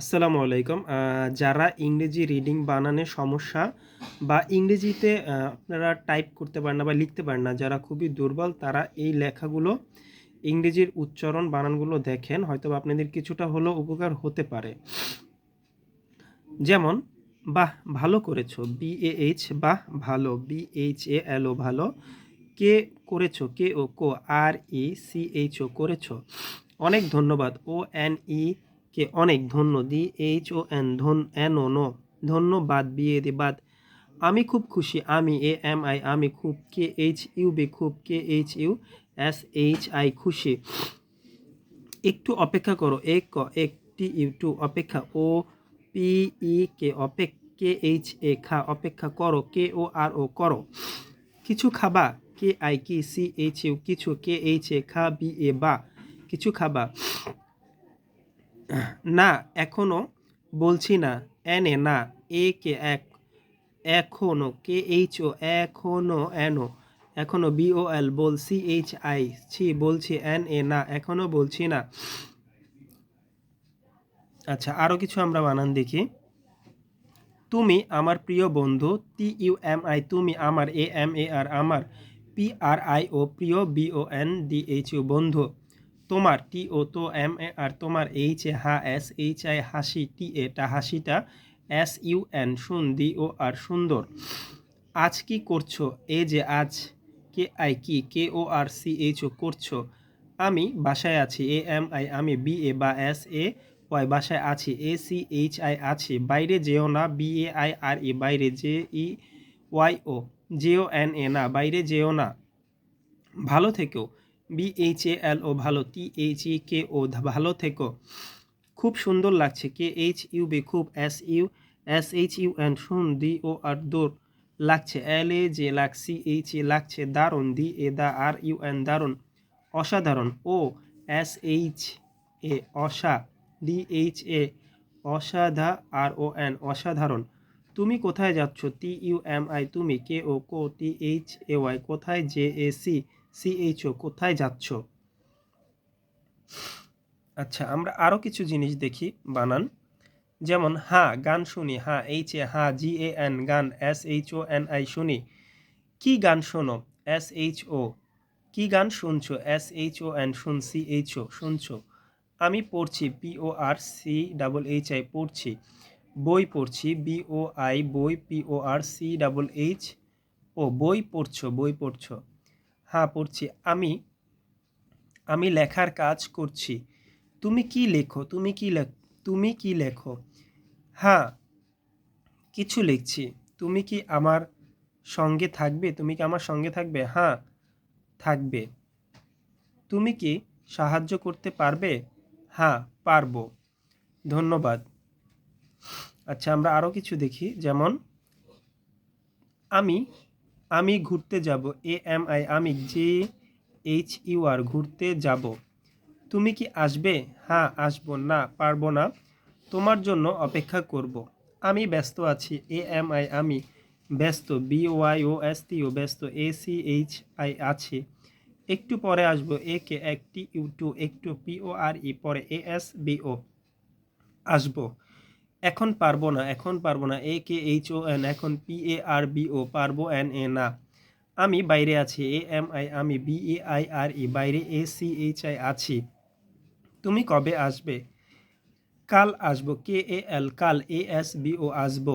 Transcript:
আসসালামু আলাইকুম। যারা ইংরেজি রিডিং বানানে সমস্যা বা ইংরেজিতে আপনারা টাইপ করতে পারেন না বা লিখতে পারেন না, যারা খুবই দুর্বল, তারা এই লেখাগুলো ইংরেজির উচ্চারণ বানানগুলো দেখেন হয়তো আপনাদের কিছুটা হলেও উপকার হতে পারে। যেমন, বাহ, ভালো করেছ বি এ এইচ বাহ, ভালো বি এইচ এ এল ও ভালো, কে করেছ, কে ও কো, আর ই সি এইচ ও করেছ। অনেক ধন্যবাদ, ও এন ই কে অনেক ধন্য। দি এইচ ও এন, ধন, এন ও নো ধন্যবাদ বি এ দি বাদ। আমি খুব খুশি, আমি এ এম আই, আমি খুব, কে এইচ ইউ বি খুব, K H U S H I খুশি। একটু অপেক্ষা করো এক ক একটি ইউটু অপেক্ষা, ও পি ই কে, অপেক, কে এইচ এ, খা, অপেক্ষা করো, কে ও আর ও করো। কিছু খাবা, কে আই, কি, সি এইচ ইউ, কিছু, কে এইচ এ, খা, বি এ, বা, কিছু খাবা। না, এখনও বলছি না। এনে না, এ কে এক, এখনও, কে এইচ ও, এখনও, এনো এখনও বি ও এল, বল, সি এইচ আই, ছি, বলছি এন এ, না, এখনও বলছি না। আচ্ছা আরও কিছু আমরা বানান দেখি। তুমি আমার প্রিয় বন্ধু, টি ইউ এম আই, তুমি আমার এ এম এ আর, আমার পি আর আই ও প্রিয় B O N D H U বন্ধু। তোমার টি ও তো এম এ আর তোমার এইচ এ হা এস এইচ আই হাসি টি এ টা হাসিটা এস ইউ এন শুন দি ও আর সুন্দর। আজ কি করছ? এ যে আজ কে আই কি কে ও আর সি এইচ ও করছ? আমি বাসায় আছি এ এম আই আমি বি এ বা এস এ ওয়াই বাসায় আছি এ সি এইচ আই আছি। বাইরে যেও না B A I R E বাইরে জে ই ওয়াই ও জেও এন এ না, বাইরে যেও না। ভালো থেকো। বি এইচ এ এল ও ভালো। টি এইচ ই কে ও ভালো থেকো। খুব সুন্দর লাগছে। কে এইচ ইউ বি খুব S U S H U N শুন দি ও আর দোর। লাগছে। এল এ যে লাগছি এইচ এ লাগছে। দারুণ। দি এ দা আর ইউ এন দারুণ। অসাধারণ। ও এস এইচ এ অসা। ডি এইচ এ অসাধা আর ও এন, অসাধারণ। তুমি কোথায় যাচ্ছ? টি ইউ এম আই তুমি কে ও কো? টি এইচ এ ওয়াই কোথায়? J A C C H O কোথায় যাচ্ছ? আচ্ছা আমরা আরও কিছু জিনিস দেখি, বানান। যেমন হ্যাঁ গান শুনি হ্যাঁ এইচ এ হা জি এ এন গান S H O N I শুনি। কি গান শোনো? এস এইচ ও কি গান শুনছো? এস এইচ ও এন শুন সি এইচ ও শুনছো? আমি পড়ছি P O R C double H I পড়ছি। বই পড়ছি বি ও আই বই P O R C double H O বই পড়ছো বই পড়ছো। হ্যাঁ পড়ছি। আমি আমি লেখার কাজ করছি। তুমি কি লেখো? তুমি কি লেখ তুমি কি লেখো? হ্যাঁ কিছু লিখছি। তুমি কি আমার সঙ্গে থাকবে? তুমি কি আমার সঙ্গে থাকবে? হ্যাঁ থাকবে। তুমি কি সাহায্য করতে পারবে? হ্যাঁ পারব। ধন্যবাদ। আচ্ছা আমরা আরও কিছু দেখি। যেমন, আমি আমি ঘুরতে যাব, এ এম আই, আমি জে এইচ ইউ আর ঘুরতে যাব। তুমি কি আসবে? হ্যাঁ আসব না, পারব না। তোমার জন্য অপেক্ষা করব। আমি ব্যস্ত আছি, এ এম আই, আমি ব্যস্ত, B Y O S T O ব্যস্ত, এ সি এইচ আই আছে। একটু পরে আসব, এ কে একটি ইউ টু, একটু পি ও আর ই, পরে এ এস বি ও। আসব। এখন পারব না, এখন পারব না A K H O N এখন P A R B O পারব এন এ না। আমি বাইরে আছি এ এম আই আমি B A I R E বাইরে এ সি এইচ আই আছি। তুমি কবে আসবে? কাল আসব কে এ এল কাল এ এস বি ও আসব।